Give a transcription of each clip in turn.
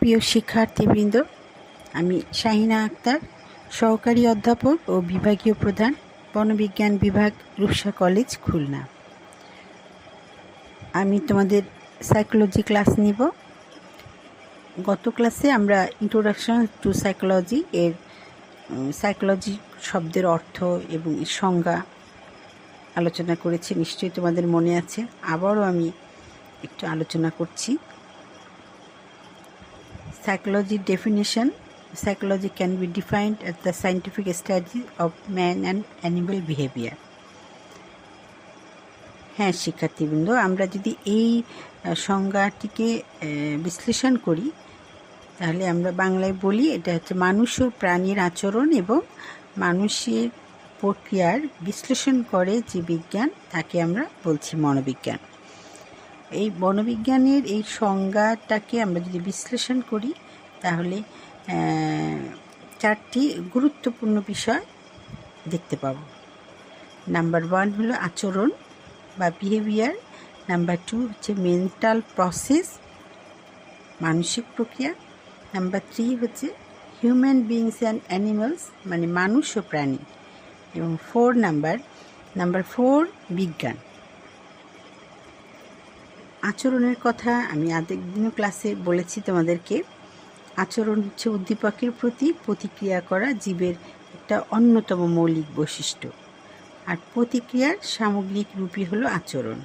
প্রিয় শিক্ষার্থীবৃন্দ, আমি শাহিনা আক্তার, সহকারী অধ্যাপক ও বিভাগীয় প্রধান, বনবিজ্ঞান বিভাগ, রূপসা কলেজ, খুলনা। আমি তোমাদের সাইকোলজি ক্লাস নিব। গত ক্লাসে আমরা ইন্ট্রোডাকশন টু সাইকোলজি এর সাইকোলজি শব্দের অর্থ এবং সংজ্ঞা আলোচনা করেছি, নিশ্চয়ই তোমাদের মনে আছে। আবারও আমি একটু আলোচনা করছি। Psychology definition. Psychology can be defined as the scientific study of man and animal behavior. হ্যাঁ শিক্ষার্থীবৃন্দ, আমরা যদি এই সংজ্ঞাটিকে বিশ্লেষণ করি, তাহলে আমরা বাংলায় বলি এটা হচ্ছে মানুষ ও প্রাণীর আচরণ এবং মানুষের প্রক্রিয়ার বিশ্লেষণ করে যে বিজ্ঞান তাকে আমরা বলছি মনোবিজ্ঞান। এই বনবিজ্ঞানের এই সংজ্ঞাটাকে আমরা যদি বিশ্লেষণ করি, তাহলে চারটি গুরুত্বপূর্ণ বিষয় দেখতে পাব। নাম্বার ওয়ান হলো আচরণ বা বিহেভিয়ার। নাম্বার টু হচ্ছে মেন্টাল প্রসেস, মানসিক প্রক্রিয়া। নাম্বার থ্রি হচ্ছে হিউম্যান বিংস অ্যান্ড অ্যানিমালস মানে মানুষ ও প্রাণী। এবং ফোর নাম্বার নাম্বার ফোর বিজ্ঞান। আচরণের কথা আমি আগের দিনও ক্লাসে বলেছি তোমাদেরকে। আচরণ হচ্ছে উদ্দীপকের প্রতি প্রতিক্রিয়া করা জীবের একটা অন্যতম মৌলিক বৈশিষ্ট্য। আর প্রতিক্রিয়ার সামগ্রিক রূপই হলো আচরণ।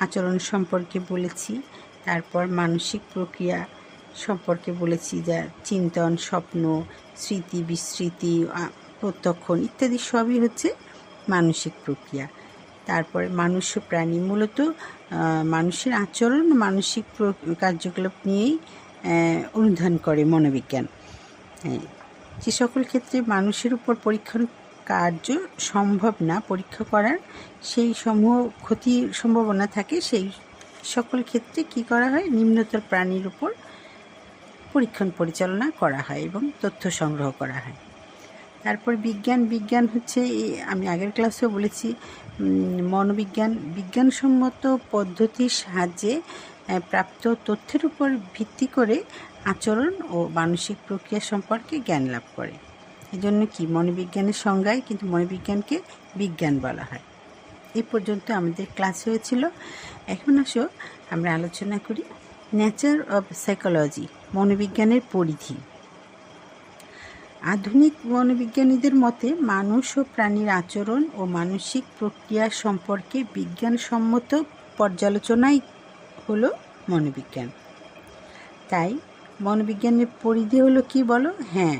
আচরণ সম্পর্কে বলেছি, তারপর মানসিক প্রক্রিয়া সম্পর্কে বলেছি, যা চিন্তন, স্বপ্ন, স্মৃতি, বিস্মৃতি প্রত্যক্ষণ ইত্যাদি সবই হচ্ছে মানসিক প্রক্রিয়া। তারপরে মানুষ প্রাণী মূলত মানুষের আচরণ, মানসিক কার্যকলাপ নিয়েই অনুধান করে মনোবিজ্ঞান। যে সকল ক্ষেত্রে মানুষের উপর পরীক্ষণ কার্য সম্ভব না, পরীক্ষা করার সেই সমূহ ক্ষতির সম্ভাবনা থাকে, সেই সকল ক্ষেত্রে কি করা হয়? নিম্নতর প্রাণীর উপর পরীক্ষণ পরিচালনা করা হয় এবং তথ্য সংগ্রহ করা হয়। তারপর বিজ্ঞান বিজ্ঞান হচ্ছে আমি আগের ক্লাসেও বলেছি মনোবিজ্ঞান, বিজ্ঞানসম্মত পদ্ধতির সাহায্যে প্রাপ্ত তথ্যের উপর ভিত্তি করে আচরণ ও মানসিক প্রক্রিয়া সম্পর্কে জ্ঞান লাভ করে। এজন্য কি মনোবিজ্ঞানের সংজ্ঞায় কিন্তু মনোবিজ্ঞানকে বিজ্ঞান বলা হয়। এ পর্যন্ত আমাদের ক্লাস হয়েছিল। এখন আসো, আমরা আলোচনা করি নেচার অব সাইকোলজি মনোবিজ্ঞানের পরিধি। আধুনিক মনোবিজ্ঞানীদের মতে, মানুষ ও প্রাণীর আচরণ ও মানসিক প্রক্রিয়া সম্পর্কে বিজ্ঞানসম্মত পর্যালোচনাই হলো মনোবিজ্ঞান। তাই, মনোবিজ্ঞানের পরিধি হলো কি বলো? হ্যাঁ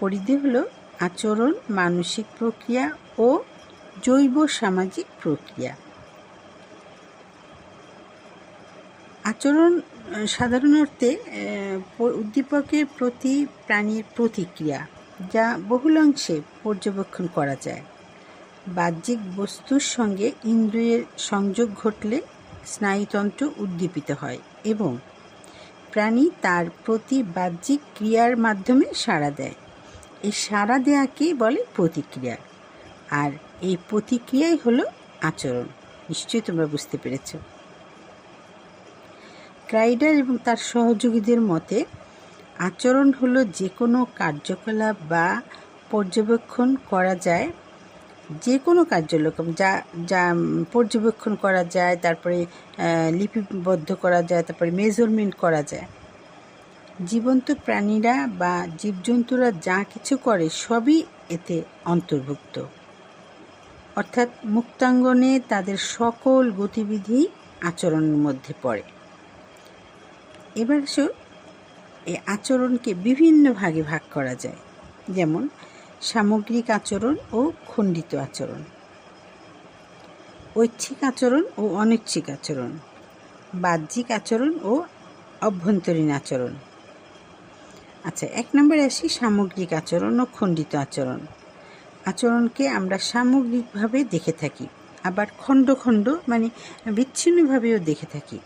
পরিধি হলো আচরণ, মানসিক প্রক্রিয়া ও জৈব সামাজিক প্রক্রিয়া। আচরণ সাধারণ অর্থে উদ্দীপকের প্রতি প্রাণীর প্রতিক্রিয়া, যা বহুলাংশে পর্যবেক্ষণ করা যায়। বাহ্যিক বস্তুর সঙ্গে ইন্দ্রিয়ের সংযোগ ঘটলে স্নায়ুতন্ত্র উদ্দীপিত হয় এবং প্রাণী তার প্রতি বাহ্যিক ক্রিয়ার মাধ্যমে সাড়া দেয়। এই সাড়া দেওয়াকেই বলে প্রতিক্রিয়া। আর এই প্রতিক্রিয়াই হলো আচরণ। নিশ্চয়ই তোমরা বুঝতে পেরেছ। ক্রাইডার এবং তার সহযোগীদের মতে, আচরণ হলো যে কোনো কার্যকলাপ বা পর্যবেক্ষণ করা যায় যে কোনো কার্যকলাপ, যা যা, পর্যবেক্ষণ করা যায়, তারপরে লিপিবদ্ধ করা যায়, তারপরে মেজারমেন্ট করা যায়। জীবন্ত প্রাণীরা বা জীবজন্তুরা যা কিছু করে সবই এতে অন্তর্ভুক্ত। অর্থাৎ মুক্তাঙ্গনে তাদের সকল গতিবিধি আচরণের মধ্যে পড়ে। এবার আসো এই আচরণকে বিভিন্ন ভাগে ভাগ করা যায়। যেমন, সামগ্রিক আচরণ ও খণ্ডিত আচরণ। ঐচ্ছিক আচরণ ও অনৈচ্ছিক আচরণ। বাহ্যিক আচরণ ও অভ্যন্তরীণ আচরণ। আচ্ছা এক নম্বরে আসি সামগ্রিক আচরণ ও খণ্ডিত আচরণ। আচরণকে আমরা সামগ্রিকভাবে দেখে থাকি, আবার খণ্ড খণ্ড মানে বিচ্ছিন্নভাবেও দেখে থাকি।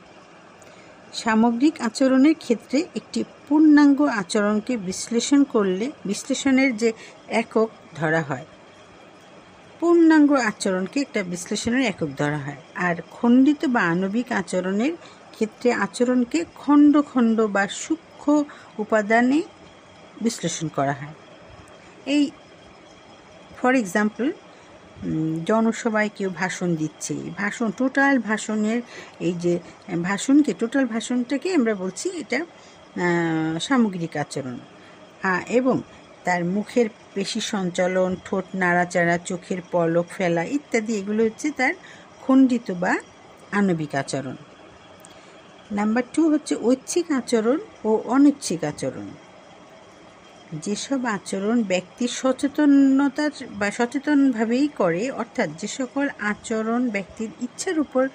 সামগ্রিক আচরণের ক্ষেত্রে একটি পূর্ণাঙ্গ আচরণকে বিশ্লেষণ করলে বিশ্লেষণের যে একক ধরা হয়। পূর্ণাঙ্গ আচরণকে একটা বিশ্লেষণের একক ধরা হয়। আর খণ্ডিত বা আণবিক আচরণের ক্ষেত্রে আচরণকে খণ্ড খণ্ড বা সূক্ষ্ম উপাদানে বিশ্লেষণ করা হয়। এই ফর এক্সাম্পল জনসভায় কেউ ভাষণ দিচ্ছে। ভাষণ, টোটাল ভাষণের এই যে, ভাষণকে, টোটাল ভাষণটাকে আমরা বলছি এটা সামগ্রিক আচরণ। হ্যাঁ এবং তার মুখের পেশি সঞ্চালন, ঠোঁট নাড়াচাড়া, চোখের পলক ফেলা ইত্যাদি, এগুলো হচ্ছে তার খণ্ডিত বা আণবিক আচরণ। নাম্বার টু হচ্ছে ঐচ্ছিক আচরণ ও অনৈচ্ছিক আচরণ। যেসব আচরণ ব্যক্তির সচেতনতার বা সচেতনভাবেই করে, অর্থাৎ যে সকল আচরণ ব্যক্তির ইচ্ছার উপর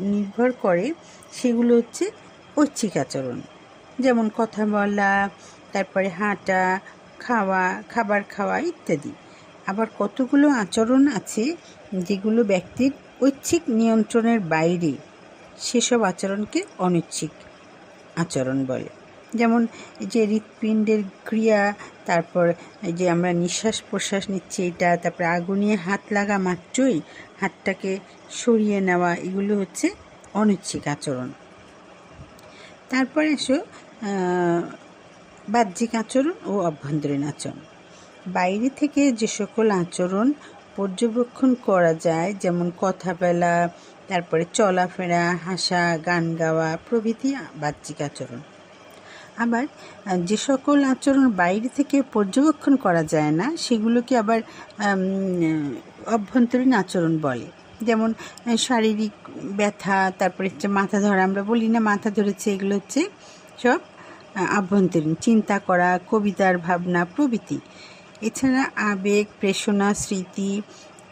নির্ভর করে, সেগুলো হচ্ছে ঐচ্ছিক আচরণ। যেমন কথা বলা, তারপরে হাঁটা, খাওয়া, খাবার খাওয়া ইত্যাদি। আবার কতগুলো আচরণ আছে যেগুলো ব্যক্তির ঐচ্ছিক নিয়ন্ত্রণের বাইরে সেসব আচরণকে অনৈচ্ছিক আচরণ বলে। যেমন যে হৃৎপিণ্ডের ক্রিয়া, তারপর যে আমরা নিঃশ্বাস প্রশ্বাস নিচ্ছি এটা, তারপরে আগুনিয়ে হাত লাগা মাত্রই হাতটাকে সরিয়ে নেওয়া, এগুলো হচ্ছে অনিচ্ছিক আচরণ। তারপরে এসো বাহ্যিক আচরণ ও অভ্যন্তরীণ আচরণ। বাইরে থেকে যে সকল আচরণ পর্যবেক্ষণ করা যায়, যেমন কথা বলা, তারপরে চলাফেরা, হাসা, গান গাওয়া প্রভৃতি বাহ্যিক আচরণ। আবার যে সকল আচরণ বাইরে থেকে পর্যবেক্ষণ করা যায় না, সেগুলোকে আবার অভ্যন্তরীণ আচরণ বলে। যেমন শারীরিক ব্যথা, তারপরে হচ্ছে মাথা ধরা, আমরা বলি না মাথা ধরেছে, এগুলো হচ্ছে সব আভ্যন্তরীণ চিন্তা করা, কবিতার ভাবনা, প্রভৃতি। এছাড়া আবেগ প্রেষণা স্মৃতি,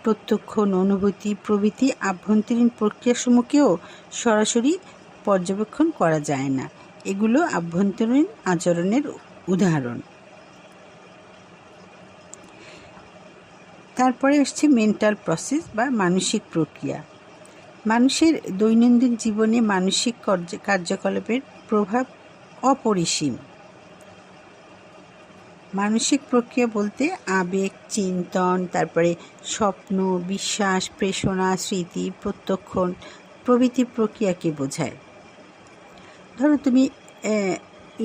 প্রত্যক্ষ অনুভূতি, প্রভৃতি আভ্যন্তরীণ প্রক্রিয়াসমূহকেও সরাসরি পর্যবেক্ষণ করা যায় না। এগুলো আভ্যন্তরীণ আচরণের উদাহরণ। তারপরে আসছে মেন্টাল প্রসেস বা মানসিক প্রক্রিয়া। মানুষের দৈনন্দিন জীবনে মানসিক কার্যকলাপের প্রভাব অপরিসীম। মানসিক প্রক্রিয়া বলতে আবেগ, চিন্তন, তারপরে স্বপ্ন, বিশ্বাস প্রেষণা স্মৃতি প্রত্যক্ষণ প্রভৃতি প্রক্রিয়াকে বোঝায়। ধরো তুমি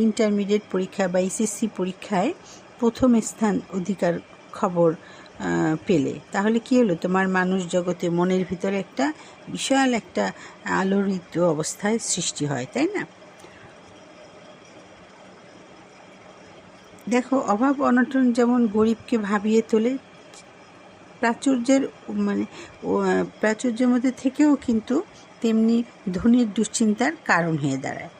ইন্টারমিডিয়েট পরীক্ষা বা এসএসসি পরীক্ষায় প্রথম স্থান অধিকার খবর পেলে। তাহলে কি হলো? তোমার মানুষ জগতে মনের ভিতরে একটা বিশাল একটা আলোড়িত অবস্থায় সৃষ্টি হয়, তাই না? দেখো, অভাব অনটন যেমন গরিবকে ভাবিয়ে তোলে, প্রাচুর্যের মানে প্রাচুর্যের মধ্যে থেকেও কিন্তু তেমনি ধনীর দুশ্চিন্তার কারণ হয়ে দাঁড়ায়।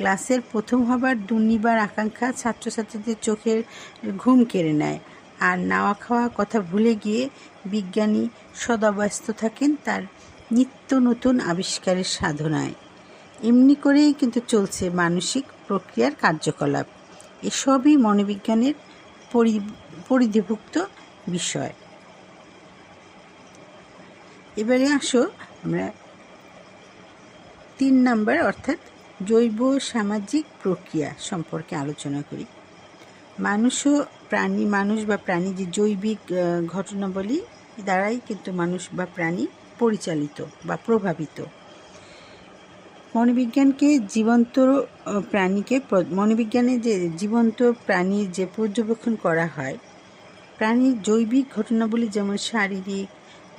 ক্লাসের প্রথম হবার দুর্নিবার আকাঙ্ক্ষা ছাত্রছাত্রীদের চোখের ঘুম কেড়ে নেয়। আর নাওয়া খাওয়া কথা ভুলে গিয়ে বিজ্ঞানী সদাব্যস্ত থাকেন তার নিত্য নতুন আবিষ্কারের সাধনায়। এমনি করেই কিন্তু চলছে মানসিক প্রক্রিয়ার কার্যকলাপ। এসবই মনোবিজ্ঞানের পরিধিভুক্ত বিষয়। এবারে আসো আমরা তিন নাম্বার অর্থাৎ জৈব সামাজিক প্রক্রিয়া সম্পর্কে আলোচনা করি। মানুষও প্রাণী, মানুষ বা প্রাণী যে জৈবিক ঘটনাবলী দ্বারাই কিন্তু মানুষ বা প্রাণী পরিচালিত বা প্রভাবিত। মনোবিজ্ঞানকে জীবন্ত প্রাণীকে মনোবিজ্ঞানে যে জীবন্ত প্রাণীর যে পর্যবেক্ষণ করা হয় প্রাণীর জৈবিক ঘটনাবলী যেমন শারীরিক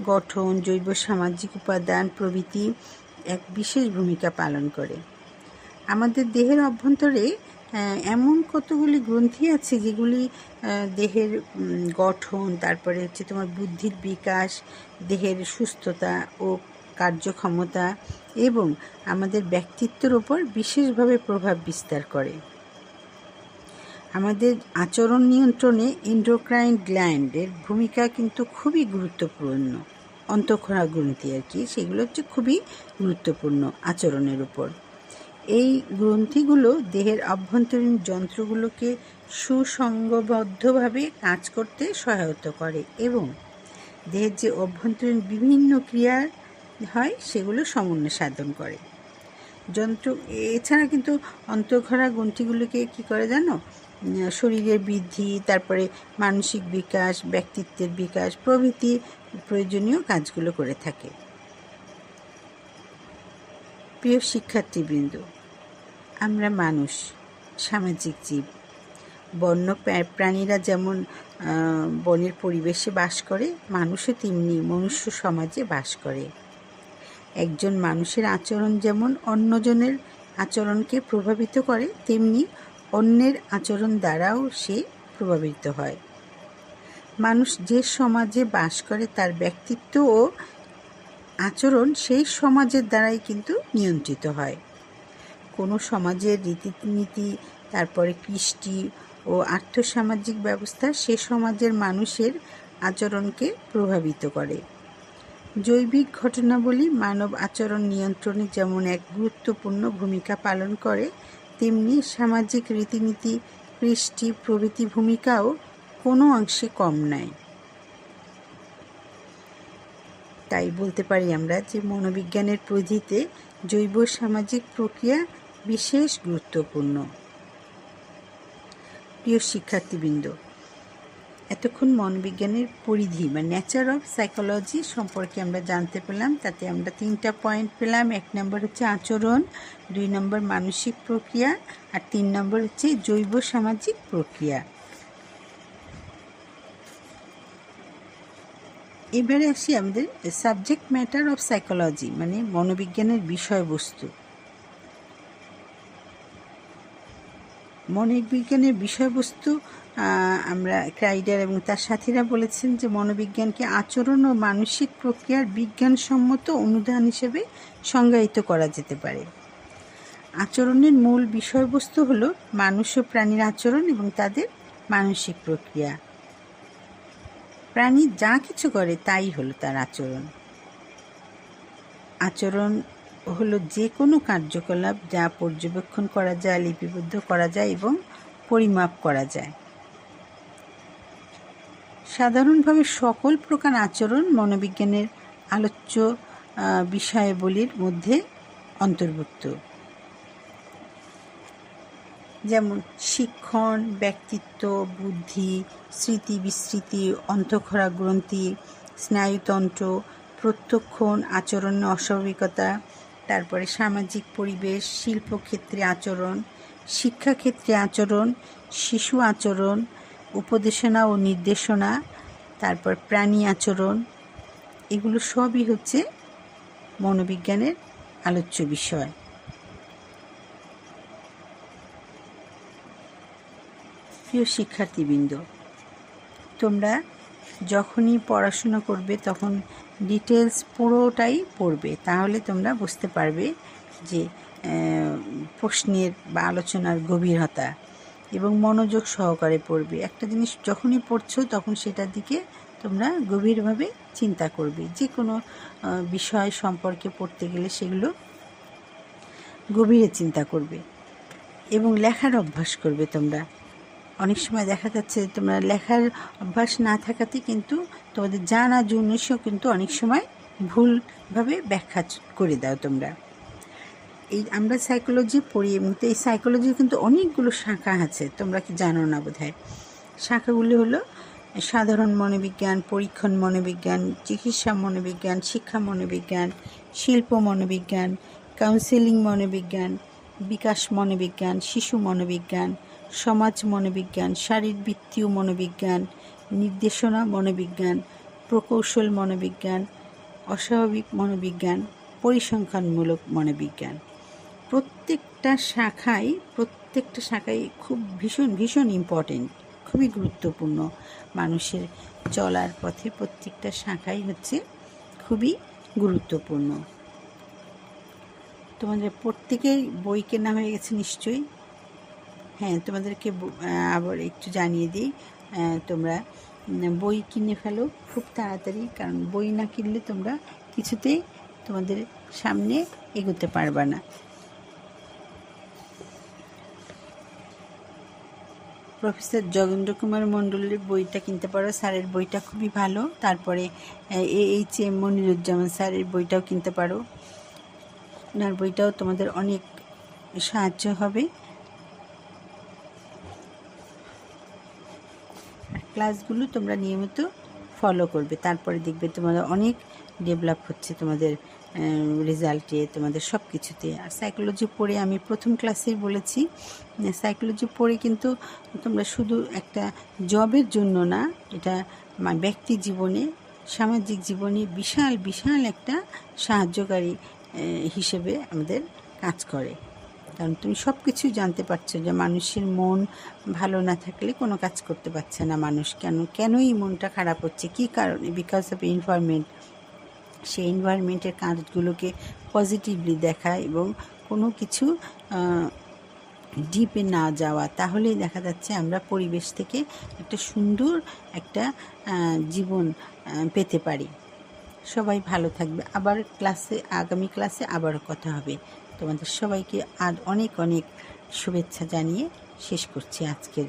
গঠন, জৈব সামাজিক উপাদান, প্রভৃতি এক বিশেষ ভূমিকা পালন করে। আমাদের দেহের অভ্যন্তরে এমন কতগুলি গ্রন্থি আছে যেগুলি দেহের গঠন, তারপরে হচ্ছে তোমার বুদ্ধির বিকাশ, দেহের সুস্থতা ও কার্যক্ষমতা এবং আমাদের ব্যক্তিত্বের ওপর বিশেষভাবে প্রভাব বিস্তার করে। আমাদের আচরণ নিয়ন্ত্রণে ইন্ডোক্রাইন গ্ল্যান্ডের ভূমিকা কিন্তু খুবই গুরুত্বপূর্ণ। অন্তঃক্ষরা গ্রন্থি আর কি, সেগুলো হচ্ছে খুবই গুরুত্বপূর্ণ আচরণের উপর এই গ্রন্থিগুলো দেহের অভ্যন্তরীণ যন্ত্রগুলোকে সুসংগবদ্ধভাবে কাজ করতে সহায়তা করে এবং দেহের যে অভ্যন্তরীণ বিভিন্ন ক্রিয়া হয়, সেগুলো সমন্বয় সাধন করে। যন্ত্র, এছাড়া কিন্তু অন্তঃঘরা গ্রন্থিগুলোকে কি করে জানো? শরীরের বৃদ্ধি, তারপরে মানসিক বিকাশ, ব্যক্তিত্বের বিকাশ প্রভৃতি প্রয়োজনীয় কাজগুলো করে থাকে। প্রিয় শিক্ষার্থীবৃন্দ, আমরা মানুষ, সামাজিক জীব। বন্য প্রাণীরা যেমন বনের পরিবেশে বাস করে, মানুষও তেমনি মনুষ্য সমাজে বাস করে। একজন মানুষের আচরণ যেমন অন্যজনের আচরণকে প্রভাবিত করে, তেমনি অন্যের আচরণ দ্বারাও সে প্রভাবিত হয়। মানুষ যে সমাজে বাস করে, তার ব্যক্তিত্ব ও আচরণ সেই সমাজের দ্বারাই কিন্তু নিয়ন্ত্রিত হয়। কোনো সমাজের রীতিনীতি, তারপরে কৃষ্টি ও আর্থসামাজিক ব্যবস্থা সে সমাজের মানুষের আচরণকে প্রভাবিত করে। জৈবিক ঘটনাবলী মানব আচরণ নিয়ন্ত্রণে যেমন এক গুরুত্বপূর্ণ ভূমিকা পালন করে, তেমনি সামাজিক রীতিনীতি, কৃষ্টি প্রভৃতি ভূমিকাও কোনো অংশে কম নয়। তাই বলতে পারি আমরা যে মনোবিজ্ঞানের প্রধিতে জৈব সামাজিক প্রক্রিয়া বিশেষ গুরুত্বপূর্ণ। প্রিয় শিক্ষার্থীবৃন্দ, এতক্ষণ মনোবিজ্ঞানের পরিধি বা নেচার অফ সাইকোলজি সম্পর্কে আমরা জানতে পেলাম, তাতে আমরা তিনটা পয়েন্ট পেলাম। এক নম্বর হচ্ছে আচরণ, দুই নম্বর মানসিক প্রক্রিয়া, আর তিন নম্বর হচ্ছে জৈব সামাজিক প্রক্রিয়া। এবারে আসি আমাদের সাবজেক্ট ম্যাটার অফ সাইকোলজি মানে মনোবিজ্ঞানের বিষয়বস্তু। মনোবিজ্ঞানের বিষয়বস্তু আমরা ক্রাইডার এবং তার সাথীরা বলেছেন যে মনোবিজ্ঞানকে আচরণ ও মানসিক প্রক্রিয়ার বিজ্ঞানসম্মত অনুদান হিসেবে সংজ্ঞায়িত করা যেতে পারে। আচরণের মূল বিষয়বস্তু হলো মানুষ ও প্রাণীর আচরণ এবং তাদের মানসিক প্রক্রিয়া। প্রাণী যা কিছু করে তাই হলো তার আচরণ। আচরণ হলো যে কোনো কার্যকলাপ যা পর্যবেক্ষণ করা যায়, লিপিবদ্ধ করা যায় এবং পরিমাপ করা যায়। সাধারণভাবে সকল প্রকার আচরণ মনোবিজ্ঞানের আলোচ্য বিষয়াবলীর মধ্যে অন্তর্ভুক্ত। যেমন শিক্ষণ, ব্যক্তিত্ব, বুদ্ধি, স্মৃতি বিস্মৃতি অন্তঃক্ষরা গ্রন্থি, স্নায়ুতন্ত্র, প্রত্যক্ষণ, আচরণ, অস্বাভাবিকতা, তারপরে সামাজিক পরিবেশ, শিল্পক্ষেত্রে আচরণ, শিক্ষাক্ষেত্রে আচরণ, শিশু আচরণ, উপদেশনা ও নির্দেশনা, তারপর প্রাণী আচরণ, এগুলো সবই হচ্ছে মনোবিজ্ঞানের আলোচ্য বিষয়। প্রিয় শিক্ষার্থীবৃন্দ, তোমরা যখনই পড়াশোনা করবে তখন ডিটেলস পুরোটাই পড়বে। তাহলে তোমরা বুঝতে পারবে যে প্রশ্নের বা আলোচনার গভীরতা এবং মনোযোগ সহকারে পড়বে। একটা জিনিস যখনই পড়ছো তখন সেটার দিকে তোমরা গভীরভাবে চিন্তা করবে। যে কোনো বিষয় সম্পর্কে পড়তে গেলে সেগুলো গভীরে চিন্তা করবে এবং লেখার অভ্যাস করবে তোমরা। অনেক সময় দেখা যাচ্ছে তোমরা লেখার অভ্যাস না থাকাতে কিন্তু তোমাদের জানা জিনিসও কিন্তু অনেক সময় ভুলভাবে ব্যাখ্যা করে দাও তোমরা। এই আমরা সাইকোলজি পড়ি এবং এই সাইকোলজির কিন্তু অনেকগুলো শাখা আছে, তোমরা কি জানো না বোধ হয় শাখাগুলি হলো সাধারণ মনোবিজ্ঞান, পরীক্ষণ মনোবিজ্ঞান, চিকিৎসা মনোবিজ্ঞান, শিক্ষা মনোবিজ্ঞান, শিল্প মনোবিজ্ঞান কাউন্সেলিং মনোবিজ্ঞান, বিকাশ মনোবিজ্ঞান, শিশু মনোবিজ্ঞান সমাজ মনোবিজ্ঞান শারীরবৃত্তীয় মনোবিজ্ঞান, নির্দেশনা মনোবিজ্ঞান, প্রকৌশল মনোবিজ্ঞান, অস্বাভাবিক মনোবিজ্ঞান, পরিসংখ্যানমূলক মনোবিজ্ঞান। প্রত্যেকটা শাখায় প্রত্যেকটা শাখায় খুব ভীষণ ভীষণ ইম্পর্টেন্ট খুবই গুরুত্বপূর্ণ মানুষের চলার পথে প্রত্যেকটা শাখাই হচ্ছে খুবই গুরুত্বপূর্ণ। তোমাদের প্রত্যেকেই বই কেনা হয়ে গেছে নিশ্চয়ই? হ্যাঁ তোমাদেরকে আবার একটু জানিয়ে দিই। তোমরা বই কিনে ফেলো খুব তাড়াতাড়ি, কারণ বই না কিনলে তোমরা কিছুতেই তোমাদের সামনে এগোতে পারবা না। প্রফেসর যোগেন্দ্র কুমার মণ্ডলের বইটা কিনতে পারো। স্যারের বইটা খুবই ভালো। তারপরে এ এইচ এম মনিরুজ্জামান স্যারের বইটাও কিনতে পারো। ওনার বইটাও তোমাদের অনেক সাহায্য হবে আর ক্লাসগুলো তোমরা নিয়মিত ফলো করবে। তারপরে দেখবে তোমাদের অনেক ডেভেলপ হচ্ছে তোমাদের রেজাল্টে তোমাদের সব কিছুতে আর সাইকোলজি পড়ে আমি প্রথম ক্লাসেই বলেছি। সাইকোলজি পড়ে কিন্তু তোমরা শুধু একটা জবের জন্য না, এটা ব্যক্তি জীবনে, সামাজিক জীবনে বিশাল বিশাল একটা সাহায্যকারী হিসেবে আমাদের কাজ করে। কারণ তুমি সব কিছুই জানতে পারছ যে মানুষের মন ভালো না থাকলে কোনো কাজ করতে পারছে না মানুষ। কেন, কেনই মনটা খারাপ হচ্ছে? কী কারণে? বিকজ অফ এনভায়রনমেন্ট সেই এনভায়রনমেন্টের কাজগুলোকে পজিটিভলি দেখা এবং কোনো কিছু ডিপে না যাওয়া। তাহলেই দেখা যাচ্ছে আমরা পরিবেশ থেকে একটা সুন্দর একটা জীবন পেতে পারি। সবাই ভালো থাকবে। আবার ক্লাসে আগামী ক্লাসে আবারও কথা হবে। তোমাদের সবাইকে আর অনেক অনেক শুভেচ্ছা জানিয়ে শেষ করছি আজকের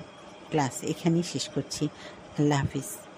ক্লাস। এখানেই শেষ করছি। আল্লাহ হাফিজ।